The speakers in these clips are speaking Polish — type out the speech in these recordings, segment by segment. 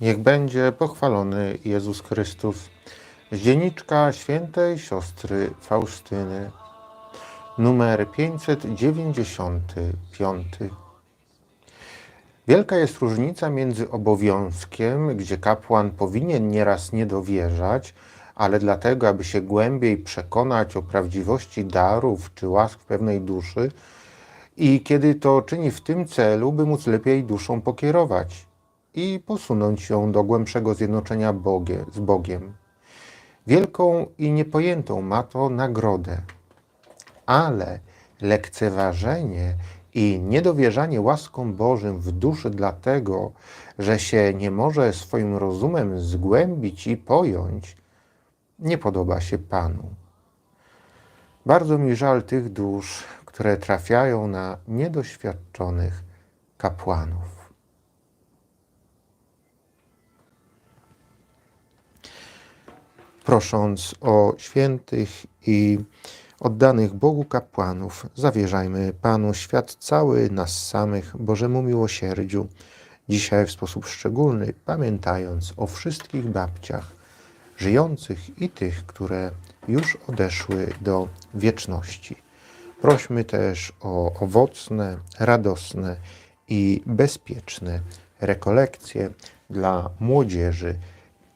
Niech będzie pochwalony Jezus Chrystus. Z dzienniczka świętej siostry Faustyny, numer 595. Wielka jest różnica między obowiązkiem, gdzie kapłan powinien nieraz nie dowierzać, ale dlatego, aby się głębiej przekonać o prawdziwości darów czy łask pewnej duszy, i kiedy to czyni w tym celu, by móc lepiej duszą pokierować i posunąć ją do głębszego zjednoczenia Bogie, z Bogiem. Wielką i niepojętą ma to nagrodę, ale lekceważenie i niedowierzanie łaskom Bożym w duszy dlatego, że się nie może swoim rozumem zgłębić i pojąć, nie podoba się Panu. Bardzo mi żal tych dusz, które trafiają na niedoświadczonych kapłanów. Prosząc o świętych i oddanych Bogu kapłanów, zawierzajmy Panu świat cały, nas samych, Bożemu miłosierdziu, dzisiaj w sposób szczególny, pamiętając o wszystkich babciach, żyjących i tych, które już odeszły do wieczności. Prośmy też o owocne, radosne i bezpieczne rekolekcje dla młodzieży,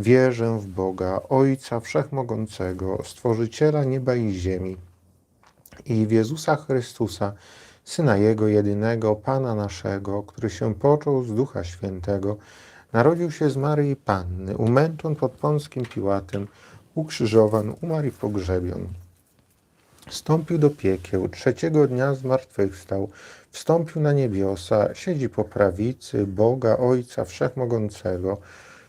Wierzę w Boga, Ojca Wszechmogącego, Stworzyciela nieba i ziemi i w Jezusa Chrystusa, Syna Jego jedynego, Pana naszego, który się począł z Ducha Świętego, narodził się z Maryi Panny, umęczon pod Pąskim Piłatem, ukrzyżowan, umarł i pogrzebion. Wstąpił do piekieł, trzeciego dnia zmartwychwstał, wstąpił na niebiosa, siedzi po prawicy Boga Ojca Wszechmogącego,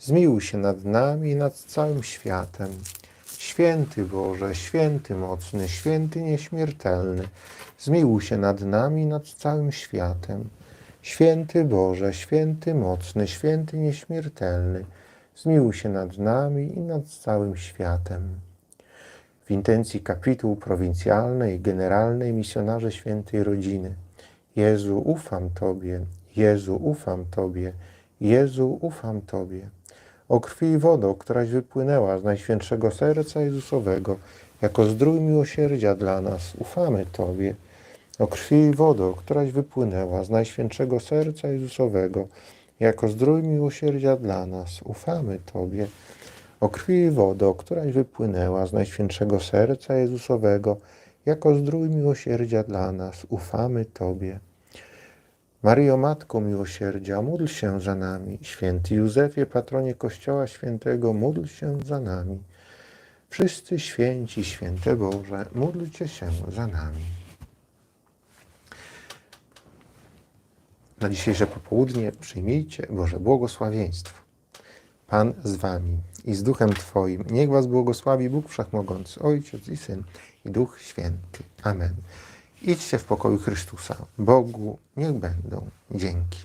zmiłuj się nad nami i nad całym światem. Święty Boże, święty mocny, święty nieśmiertelny, zmiłuj się nad nami i nad całym światem. Święty Boże, święty mocny, święty nieśmiertelny, zmiłuj się nad nami i nad całym światem. W intencji kapituł prowincjalnej generalnej misjonarze świętej rodziny. Jezu, ufam Tobie, Jezu, ufam Tobie, Jezu, ufam Tobie. O krwi i wodo, któraś wypłynęła z Najświętszego Serca Jezusowego, jako zdrój miłosierdzia dla nas, ufamy Tobie. O krwi i wodo, któraś wypłynęła z Najświętszego Serca Jezusowego, jako zdrój miłosierdzia dla nas, ufamy Tobie. O krwi i wodo, któraś wypłynęła z Najświętszego Serca Jezusowego, jako zdrój miłosierdzia dla nas, ufamy Tobie. Maryjo, Matko Miłosierdzia, módl się za nami. Święty Józefie, patronie Kościoła Świętego, módl się za nami. Wszyscy święci, święte Boże, módlcie się za nami. Na dzisiejsze popołudnie przyjmijcie Boże błogosławieństwo. Pan z wami i z duchem Twoim. Niech was błogosławi Bóg Wszechmogący, Ojciec i Syn i Duch Święty. Amen. Idźcie w pokoju Chrystusa. Bogu niech będą dzięki.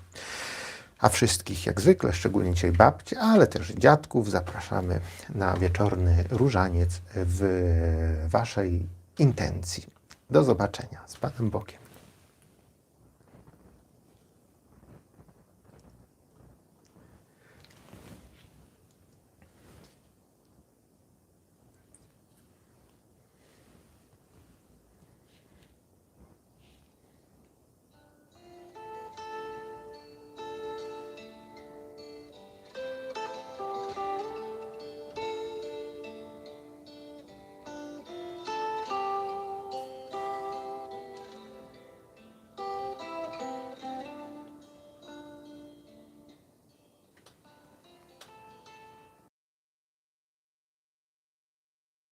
A wszystkich, jak zwykle, szczególnie dzisiaj babci, ale też dziadków, zapraszamy na wieczorny różaniec w Waszej intencji. Do zobaczenia z Panem Bogiem.